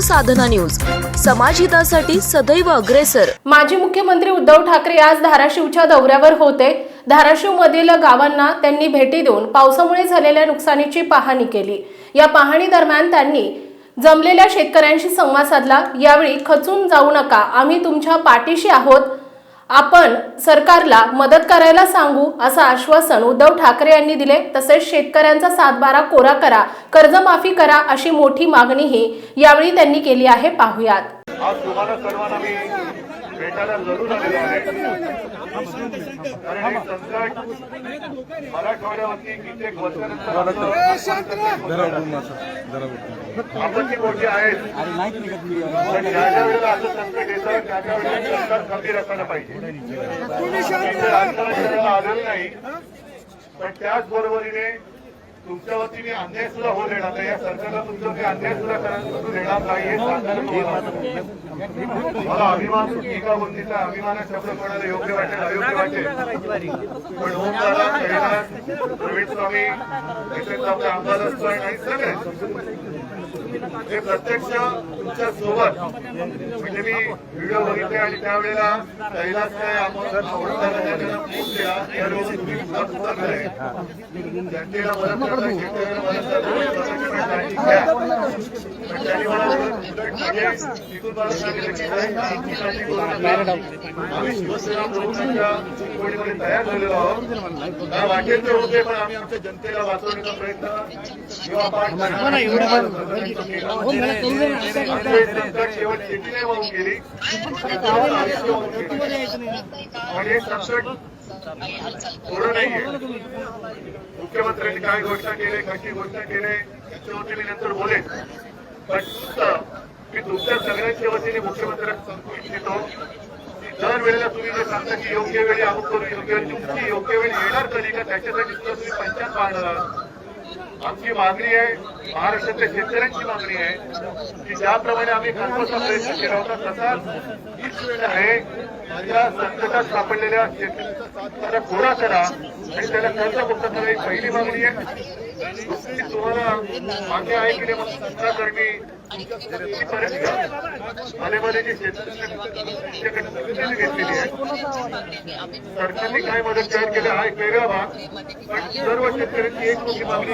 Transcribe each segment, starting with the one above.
साधना news. समाजहितासाठी सदैव अग्रेसर. माजी मुख्यमंत्री उद्धव ठाकरे आज धाराशिवच्या दौऱ्यावर होते. धाराशिवमधील गावांना त्यांनी भेटी देऊन पावसामुळे झालेल्या नुकसानीची पाहणी केली. या पाहणी दरम्यान त्यांनी जमलेल्या शेतकऱ्यांशी संवाद साधला. यावेळी खचून जाऊ नका. आम्ही तुमच्या पाठीशी आहोत. आपण सरकारला मदत करायला सांगू असं आश्वासन उद्धव ठाकरे यांनी दिले. तसेच शेतकऱ्यांचा सातबारा कोरा करा कर्जमाफी करा अशी मोठी मागणीही यावेळी त्यांनी केली आहे. पाहुयात. आज तुम्हाला सर्वांना मी भेटायला जरूर आलेलो आहे कारण हे संकट मराठवाड्यावरती कित्येक वर्षानंतर आपत्ती मोठी आहेत पण ज्या ज्या वेळेला असं संकट येतं त्या त्या वेळेला सरकार खंबीर असायला पाहिजे करायला आलेलो नाही पण त्याच बरोबरीने तुमच्या वतीने अन्याय सुद्धा होऊ देणार नाही. या सरकारला तुमच्यावरती अन्याय सुद्धा करायला देणार नाही. हे सांगायला मला अभिमान टीका गोष्टीचा अभिमाना शब्द कोणाला योग्य वाटेल अयोग्य वाटेल. पण हो, ओम दादा प्रवीण स्वामी आमदार असतो आणि सगळे हे प्रत्यक्ष तुमच्यासोबत म्हणजे मी व्हिडिओ बघितले आणि त्यावेळेला कैलास काय आपण फोन केला तुम्ही जनतेला मदत शेतकऱ्याला मदत त्यांनी मला म्हणजे तिथून मला सांगितलं की करू आम्ही शिवसेना प्रमुखांच्या चिंचवडीमध्ये तयार झालेलो आहोत. काय वाटेल ते होते पण आम्ही आमच्या जनतेला वाचवण्याचा प्रयत्न किंवा पाठ मुख्यमंत्र्यांनी काय घोषणा केली? कशी घोषणा केली त्याच्यावरती मी नंतर बोलेन पण मी तुमच्या सगळ्यांच्या वतीने मुख्यमंत्र्यांना सांगू इच्छितो की दर वेळेला तुम्ही जे सांगता की योग्य वेळी अमुक करू योग्य वेळी तुमची योग्य वेळ येणार कधी का त्याच्यासाठी सुद्धा तुम्ही पंचायत पाहणार आहात आमची मागणी आहे महाराष्ट्रातल्या शेतकऱ्यांची मागणी आहे की ज्याप्रमाणे आम्ही घरपोचा प्रयत्न केला होता तसाच हीच वेळ आहे. माझ्या संकटात सापडलेल्या शेतकऱ्यांचा सातबारा करा आणि त्याला कर्जमुक्त करा ही पहिली मागणी आहे. दुसरी तुम्हाला मागे नाही मग सरकारने मध्ये घेतलेली आहे. सरकारने काय मदत जाहीर केली? हा एक वेगळा भाग. पण सर्व शेतकऱ्यांची एक मोठी मागणी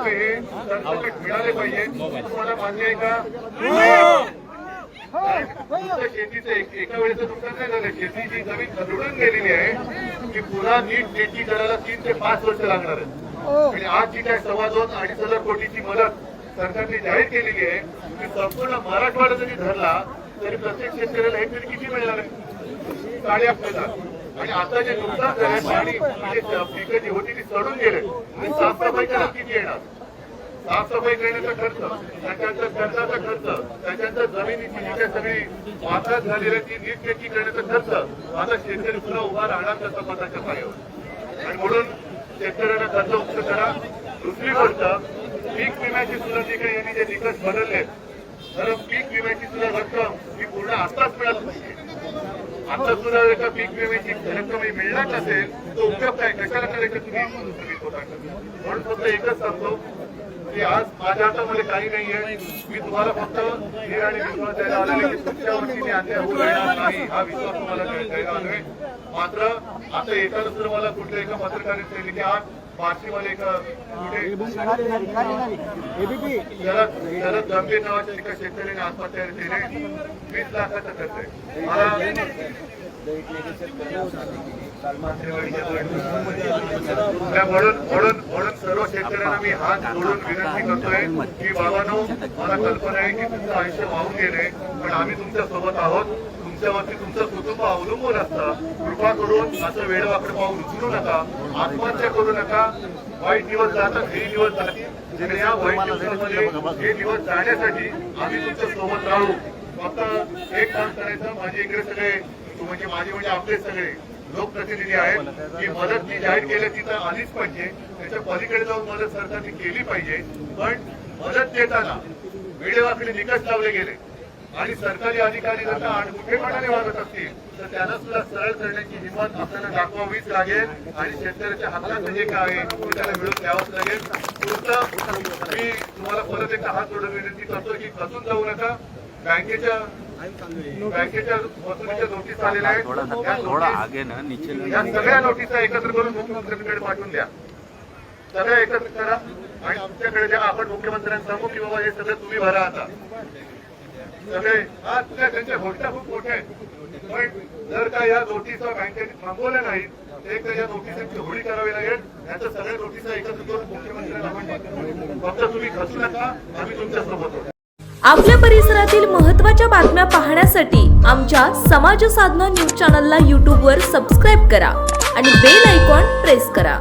हे सरसकट मिळाले पाहिजे. तुम्हाला मान्य आहे का? शेतीचं एक- एका वेळेचं नुकसान नाही झालं. शेतीची जमीन खरडून गेलेली आहे. की पुन्हा नीट शेती करायला तीन ते पाच वर्ष लागणार आहे आणि आज जी काय सव्वा दोन अडीच हजार कोटीची मदत सरकारने जाहीर केलेली आहे की संपूर्ण मराठवाडा जरी धरला तरी प्रत्येक शेतकऱ्याला हेक्टर किती मिळणार आहे? साडेआठ हजार आणि आता जे नुकसान झालं पाणी म्हणजे पिकं जी होती ती चढून गेले आणि साफसफाई करायला किती येणार? साफसफाई करण्याचा खर्च त्याच्यानंतर खर्चाचा खर्च त्याच्यानंतर जमिनीची जी काही सगळी वापरात झालेली आहे ती नीटनेटकी करण्याचा खर्च आता शेतकरी पुन्हा उभा राहणार त्या स्वतःच्या पायावर. आणि म्हणून शेतकऱ्यांना कर्ज मुक्त करा. दुसरी गोष्ट पीक विम्याची सुद्धा जे काही यांनी जे निकष बदलले. तर पीक विम्याची सुद्धा रक्कम ही पूर्ण आत्ताच मिळाली पाहिजे आता सुद्धा जर का पीक विम्याची रक्कम ही मिळणार नसेल तो उपयोग काय कशाला करायचं तुम्ही? म्हणून फक्त एकच सांगतो की आज माझ्या हातामध्ये काही नाही आहे मी तुम्हाला फक्त धीर आणि विश्वास द्यायला आलेले की तुमच्या वतीने अन्याय होऊ देणार नाही हा विश्वास तुम्हाला द्यायला आलोय. मात्र आता येताना सुद्धा मला कुठल्या एका पत्रकाराने सांगितले की आज बार्शीमध्ये एका शरद गंभीर नावाच्या एका शेतकऱ्याने आत्महत्या केली वीस लाखाचा खर्च आहे म्हणून म्हणून म्हणून सर्व शेतकऱ्यांना मी हात जोडून विनंती करतोय की बाबानो मला कल्पना आहे की तुमचं आयुष्य वाहून गेले पण आम्ही तुमच्यासोबत आहोत तुमच्यावरती तुमचं कुटुंब अवलंबून असतं. कृपा करून असं वेळवाकडे पाहून उचलू नका. आत्महत्या करू नका. वाईट दिवस जातात हे दिवस जातील. या वाईट दिवसामध्ये हे दिवस जाण्यासाठी आम्ही तुमच्यासोबत राहू. फक्त एक काम करायचं माझे इकडे सगळे म्हणजे माझे म्हणजे आपले सगळे लोकप्रतिनिधी आहेत. की मदत जी जाहीर केली ती तर आलीच पाहिजे. त्याच्या पलीकडे जाऊन मदत सरकारने केली पाहिजे. पण मदत देताना वेळेवाकडे निकष लावले गेले. आणि सरकारी अधिकारी जर का कुठेपणाने वागत असतील तर त्यांना सुद्धा सरळ करण्याची हिंमत आपल्याला दाखवावीच लागेल. आणि शेतकऱ्याच्या हक्काचं जे काय आहे ते त्याला मिळून द्यावंच लागेल. दुसरं मी तुम्हाला परत एकदा हात जोडून विनंती करतो की खचून जाऊ नका. बँकेच्या बँकेच्या वसुलीच्या नोटीस आलेल्या आहेत. या सगळ्या नोटिसा एकत्र करून मुख्यमंत्र्यांकडे पाठवून द्या. सगळ्या एकत्र करा. आणि तुमच्याकडे ज्या आपण मुख्यमंत्र्यांना सांगू की बाबा हे सगळं तुम्ही भरा आता. सगळे आज त्या त्यांच्या घोषणा खूप मोठ्या आहेत. पण जर का या नोटिसा बँकेने थांबवल्या नाहीत एक तर या नोटिसांची होळी करावी लागेल. याच्या सगळ्या नोटिसा एकत्र करून मुख्यमंत्र्यांना आपण फक्त तुम्ही खचू नका आम्ही तुमच्यासोबत आपल्या परिसरातील महत्त्वाच्या बातम्या पाहण्यासाठी आमच्या समाज साधना न्यूज चॅनलला यूट्यूबवर सबस्क्राईब करा आणि बेल आयकॉन प्रेस करा.